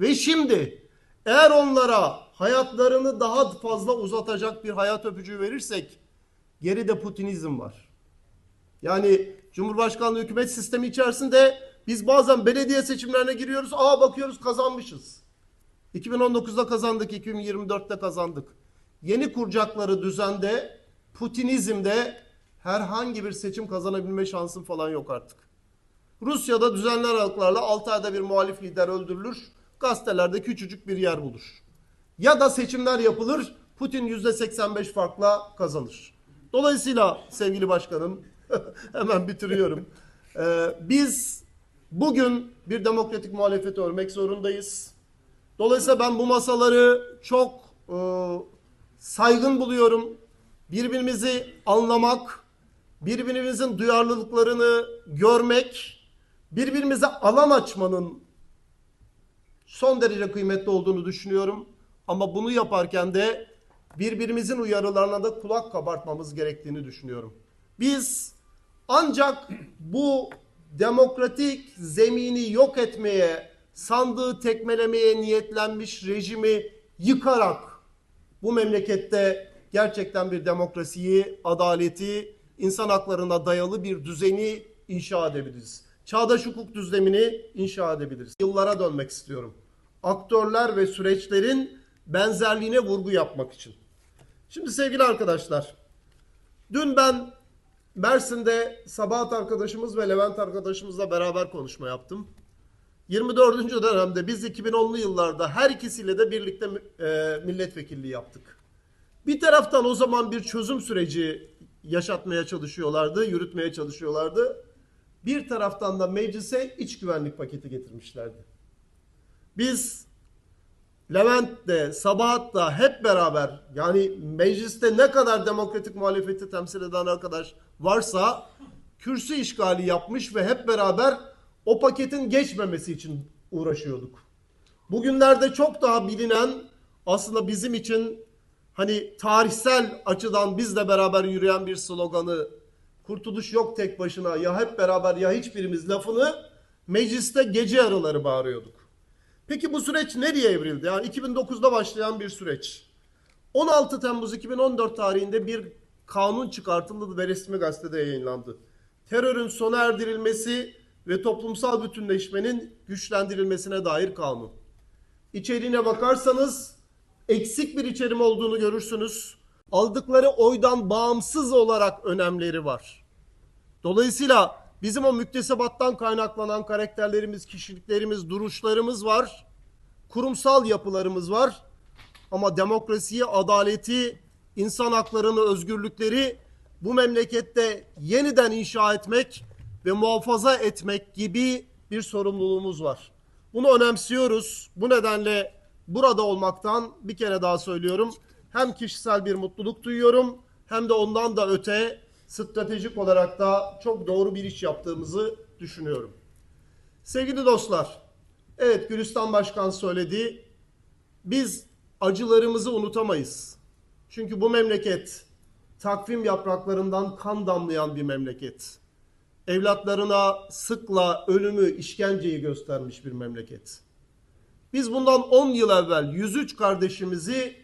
Ve şimdi eğer onlara hayatlarını daha fazla uzatacak bir hayat öpücüğü verirsek geride Putinizm var. Yani Cumhurbaşkanlığı hükümet sistemi içerisinde biz bazen belediye seçimlerine giriyoruz. Aa bakıyoruz kazanmışız. 2019'da kazandık, 2024'te kazandık. Yeni kuracakları düzende Putinizmde herhangi bir seçim kazanabilme şansın falan yok artık. Rusya'da düzenli aralıklarla 6 ayda bir muhalif lider öldürülür. Gazetelerde küçücük bir yer bulur. Ya da seçimler yapılır. Putin %85 farkla kazanır. Dolayısıyla sevgili başkanım hemen bitiriyorum. Ee, biz bugün bir demokratik muhalefeti örmek zorundayız. Dolayısıyla ben bu masaları çok e, saygın buluyorum. Birbirimizi anlamak, birbirimizin duyarlılıklarını görmek, birbirimize alan açmanın son derece kıymetli olduğunu düşünüyorum. Ama bunu yaparken de birbirimizin uyarılarına da kulak kabartmamız gerektiğini düşünüyorum. Biz ancak bu demokratik zemini yok etmeye, sandığı tekmelemeye niyetlenmiş rejimi yıkarak bu memlekette gerçekten bir demokrasiyi, adaleti, insan haklarına dayalı bir düzeni inşa edebiliriz. Çağdaş hukuk düzlemini inşa edebiliriz. Yıllara dönmek istiyorum. Aktörler ve süreçlerin benzerliğine vurgu yapmak için. Şimdi sevgili arkadaşlar, dün ben Mersin'de Sabahat arkadaşımız ve Levent arkadaşımızla beraber konuşma yaptım. 24. dönemde biz 2010'lu yıllarda her ikisiyle de birlikte e, milletvekilliği yaptık. Bir taraftan o zaman bir çözüm süreci yaşatmaya çalışıyorlardı, yürütmeye çalışıyorlardı. Bir taraftan da meclise iç güvenlik paketi getirmişlerdi. Biz Levent de Sabahat da hep beraber yani mecliste ne kadar demokratik muhalefeti temsil eden arkadaş varsa kürsü işgali yapmış ve hep beraber o paketin geçmemesi için uğraşıyorduk. Bugünlerde çok daha bilinen aslında bizim için hani tarihsel açıdan bizle beraber yürüyen bir sloganı kurtuluş yok tek başına ya hep beraber ya hiçbirimiz lafını mecliste gece yarıları bağırıyorduk. Peki bu süreç nereye evrildi? Yani 2009'da başlayan bir süreç. 16 Temmuz 2014 tarihinde bir kanun çıkartıldı ve resmi gazetede yayınlandı. Terörün sona erdirilmesi ve toplumsal bütünleşmenin güçlendirilmesine dair kanun. İçeriğine bakarsanız eksik bir içerim olduğunu görürsünüz. Aldıkları oydan bağımsız olarak önemleri var. Dolayısıyla bizim o müktesebattan kaynaklanan karakterlerimiz, kişiliklerimiz, duruşlarımız var. Kurumsal yapılarımız var. Ama demokrasiyi, adaleti, insan haklarını, özgürlükleri bu memlekette yeniden inşa etmek ve muhafaza etmek gibi bir sorumluluğumuz var. Bunu önemsiyoruz. Bu nedenle burada olmaktan bir kere daha söylüyorum. Hem kişisel bir mutluluk duyuyorum hem de ondan da öte stratejik olarak da çok doğru bir iş yaptığımızı düşünüyorum. Sevgili dostlar, evet Gülistan Başkan söyledi. Biz acılarımızı unutamayız. Çünkü bu memleket takvim yapraklarından kan damlayan bir memleket. Evlatlarına sıkla ölümü, işkenceyi göstermiş bir memleket. Biz bundan 10 yıl evvel 103 kardeşimizi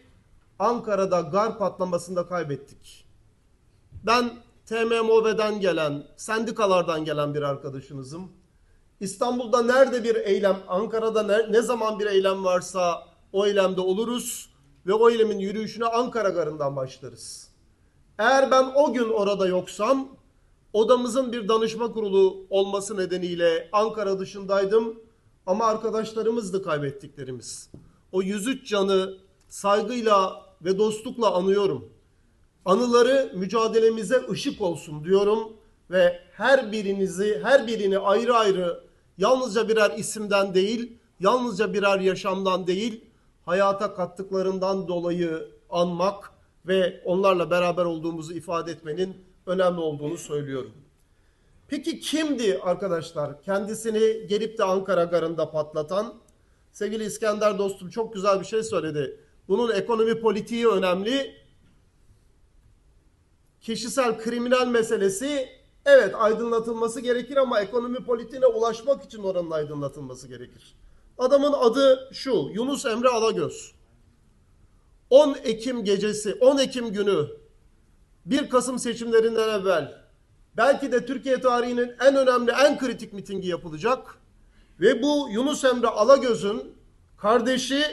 Ankara'da gar patlamasında kaybettik. Ben TMMOB'den gelen, sendikalardan gelen bir arkadaşınızım. İstanbul'da nerede bir eylem, Ankara'da ne, ne zaman bir eylem varsa o eylemde oluruz ve o eylemin yürüyüşüne Ankara Garı'ndan başlarız. Eğer ben o gün orada yoksam, odamızın bir danışma kurulu olması nedeniyle Ankara dışındaydım ama arkadaşlarımızdı kaybettiklerimiz. O 103 canı saygıyla ve dostlukla anıyorum. Anıları mücadelemize ışık olsun diyorum ve her birinizi, her birini ayrı ayrı yalnızca birer isimden değil, yalnızca birer yaşamdan değil, hayata kattıklarından dolayı anmak ve onlarla beraber olduğumuzu ifade etmenin önemli olduğunu söylüyorum. Peki kimdi arkadaşlar kendisini gelip de Ankara garında patlatan? Sevgili İskender dostum çok güzel bir şey söyledi. Bunun ekonomi politiği önemli. Kişisel kriminal meselesi evet aydınlatılması gerekir ama ekonomi politiğine ulaşmak için oranın aydınlatılması gerekir. Adamın adı şu Yunus Emre Alagöz. 10 Ekim gecesi 10 Ekim günü 1 Kasım seçimlerinden evvel belki de Türkiye tarihinin en önemli en kritik mitingi yapılacak. Ve bu Yunus Emre Alagöz'ün kardeşi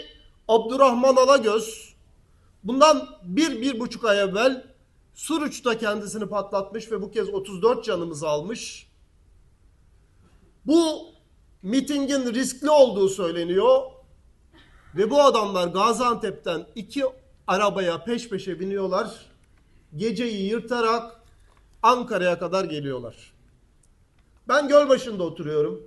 Abdurrahman Alagöz bundan bir, bir buçuk ay evvel Suruç'ta kendisini patlatmış ve bu kez 34 canımızı almış. Bu mitingin riskli olduğu söyleniyor. Ve bu adamlar Gaziantep'ten iki arabaya peş peşe biniyorlar. Geceyi yırtarak Ankara'ya kadar geliyorlar. Ben Gölbaşı'nda oturuyorum.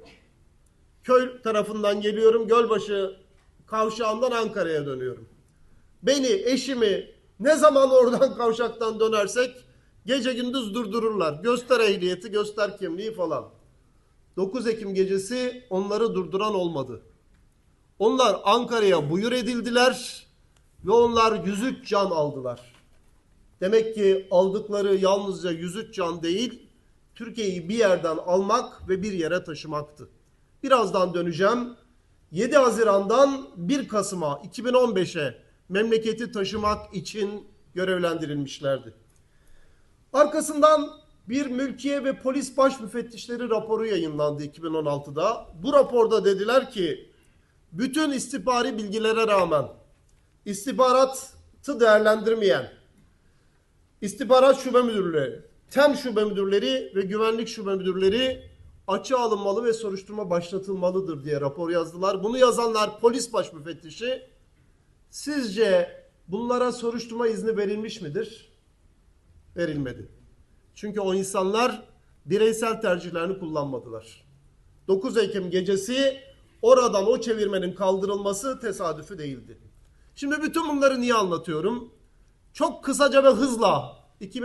Köy tarafından geliyorum. Gölbaşı kavşağından Ankara'ya dönüyorum. Beni, eşimi ne zaman oradan kavşaktan dönersek gece gündüz durdururlar. Göster ehliyeti, göster kimliği falan. 9 Ekim gecesi onları durduran olmadı. Onlar Ankara'ya buyur edildiler ve onlar 103 can aldılar. Demek ki aldıkları yalnızca 103 can değil, Türkiye'yi bir yerden almak ve bir yere taşımaktı. Birazdan döneceğim. 7 Haziran'dan 1 Kasım'a 2015'e memleketi taşımak için görevlendirilmişlerdi. Arkasından bir mülkiye ve polis baş müfettişleri raporu yayınlandı 2016'da. Bu raporda dediler ki bütün istihbari bilgilere rağmen istihbaratı değerlendirmeyen istihbarat şube müdürleri, tem şube müdürleri ve güvenlik şube müdürleri açığa alınmalı ve soruşturma başlatılmalıdır diye rapor yazdılar. Bunu yazanlar polis baş müfettişi. Sizce bunlara soruşturma izni verilmiş midir? Verilmedi. Çünkü o insanlar bireysel tercihlerini kullanmadılar. 9 Ekim gecesi oradan o çevirmenin kaldırılması tesadüfü değildi. Şimdi bütün bunları niye anlatıyorum? Çok kısaca ve hızla 2000